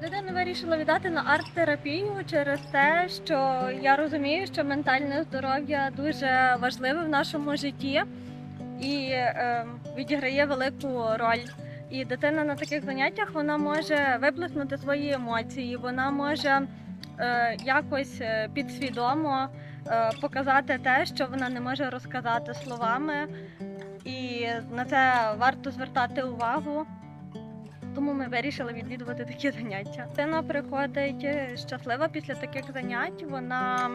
Дитину вирішила віддати на арт-терапію через те, що я розумію, що ментальне здоров'я дуже важливе в нашому житті і е, відіграє велику роль. І дитина на таких заняттях вона може виплеснути свої емоції, вона може е, якось е, підсвідомо е, показати те, що вона не може розказати словами, і на це варто звертати увагу. Тому ми вирішили відвідувати такі заняття. Дитина приходить щаслива після таких занять. Вона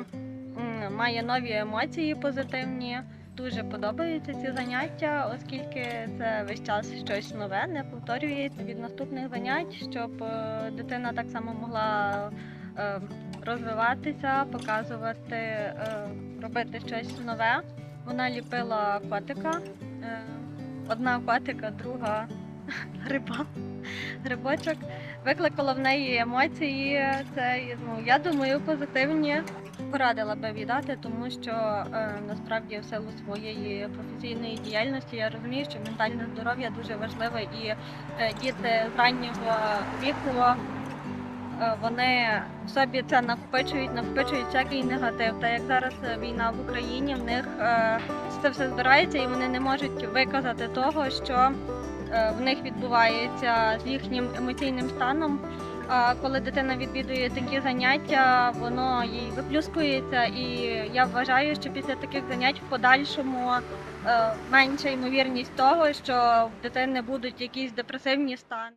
має нові емоції позитивні. Дуже подобаються ці заняття, оскільки це весь час щось нове, не повторюється від наступних занять, щоб е, дитина так само могла е, розвиватися, показувати, е, робити щось нове. Вона ліпила котика. Одна котика, друга гриба. Грибочок викликало в неї емоції. Це ну я думаю, позитивні. Порадила би віддати, тому що е, насправді в силу своєї професійної діяльності я розумію, що ментальне здоров'я дуже важливе, і е, діти з раннього віку е, вони в собі це накопичують, накопичують всякий негатив. Та як зараз війна в Україні, в них е, це все збирається, і вони не можуть виказати того, що в них відбувається з їхнім емоційним станом. Коли дитина відвідує такі заняття, воно їй виплюскується, і я вважаю, що після таких занять в подальшому е, менша ймовірність того, що в дитини будуть якісь депресивні стани.